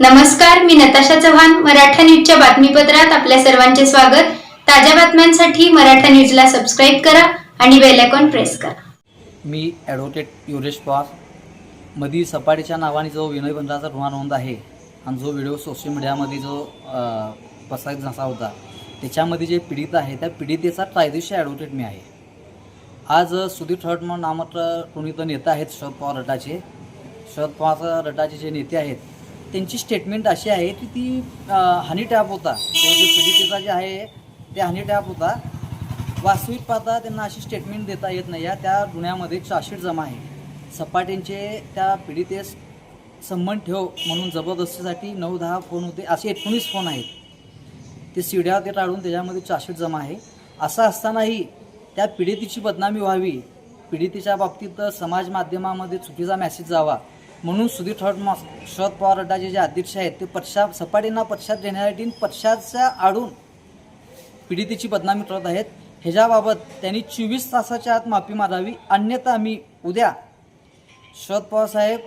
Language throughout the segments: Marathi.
नमस्कार मी नताशा चव्हाण मराठा न्यूजच्या बातमीपत्रात आपल्या सर्वांचे स्वागत. ताज्या बातम्यांसाठी मराठा न्यूजला सबस्क्राईब करा आणि बेलायकॉन प्रेस करा. मी ॲडव्होकेट युरेश पवार. मधी सपाटीच्या नावाने जो विनय बंधाचा गुन्हा नोंद आहे आणि जो व्हिडिओ सोशल मीडियामध्ये जो प्रसारित झाला होता त्याच्यामध्ये जे पीडित आहे त्या पीडितेचा कायदेशीर ॲडव्होकेट मी आहे. आज सुधीर म्हणून नामक कोणी तर नेता आहेत शरद पवार रटाचे शरद पवार रटाचे जे नेते आहेत त्यांची स्टेटमेंट अशी आहे की ती हनी टॅप होता. तो जो पीडितेचा जे आहे ते हनी टॅप होता. वास्तविक पाहता त्यांना अशी स्टेटमेंट देता येत नाही. आहे त्या गुन्ह्यामध्ये चार्जशीट जमा आहे. सपाटेंचे त्या पीडितेस संबंध ठेव म्हणून जबरदस्तीसाठी नऊ दहा फोन होते. असे एकोणीस फोन आहेत. ते सीड्या ते टाळून त्याच्यामध्ये चार्जशीट जमा आहे. असं असतानाही त्या पीडितेची बदनामी व्हावी. पीडितेच्या बाबतीत समाज माध्यमामध्ये चुकीचा मेसेज जावा. म्हणून सुधीर ठळक शरद पवार अड्डाचे जे अध्यक्ष आहेत ते पक्षा सपाटींना पक्षात देण्यासाठी पक्षाच्या आडून पीडितेची बदनामी करत आहेत. ह्याच्याबाबत त्यांनी चोवीस तासाच्या आत माफी मागावी. अन्यथा आम्ही उद्या शरद पवार साहेब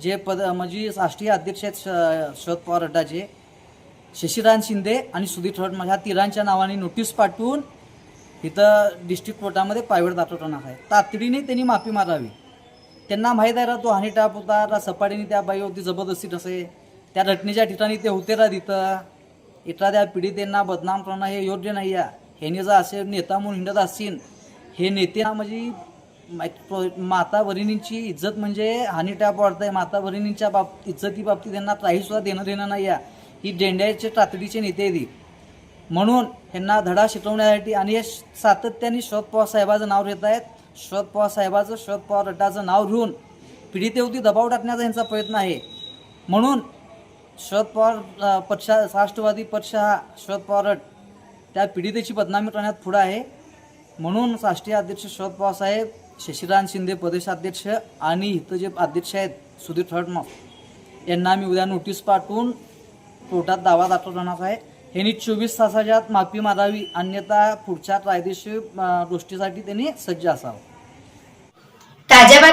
जे पद म्हणजे राष्ट्रीय अध्यक्ष आहेत श- शरद पवार अड्डाचे शशिकांत शिंदे आणि सुधीर ठोड ह्या तिरांच्या नावाने नोटीस पाठवून इथं डिस्ट्रिक्ट कोर्टामध्ये प्रायव्हेट दाखवणार आहे. तातडीने त्यांनी माफी मारावी त्यांना माहीत आहे ना तो हानी टाप होता का सपाटीने त्या बाईवरती जबरदस्ती नसे त्या रटणीच्या ठिकाणी ते होते रा तिथं. एखाद्या पीडितेंना बदनाम करणं हे योग्य नाही आहे. ह्याने जर असे नेता म्हणून हिंडत असतील. हे नेते म्हणजे माता भगिनींची इज्जत म्हणजे हानी टाप वाढत माता भगिनींच्या बाब इज्जतीबाबतीत त्यांना काहीसुद्धा देणं देणं नाही आहे. ही डेंड्याचे तातडीचे नेते आहेत म्हणून ह्यांना धडा शिकवण्यासाठी आणि हे सातत्याने शरद पवार साहेबाचं नाव घेत आहेत. शरद पवार साहेबाचं शरद पवार गटाचं नाव घेऊन पीडितेवरती दबाव टाकण्याचा यांचा प्रयत्न आहे. म्हणून शरद पवार पक्ष पक्षा राष्ट्रवादी पक्ष हा शरद पवार गट त्या पीडितेची बदनामी करण्यात पुढं आहे. म्हणून राष्ट्रीय अध्यक्ष शरद पवार साहेब शशिकांत शिंदे प्रदेशाध्यक्ष आणि इथं जे अध्यक्ष आहेत सुधीर ठळटमल यांना आम्ही उद्या नोटीस पाठवून कोर्टात दावा दाखल करणार आहे. यांनी चोवीस तासाच्या आत माफी मारावी अन्यथा पुढच्या कायदेशीर गोष्टीसाठी त्यांनी सज्ज असावं.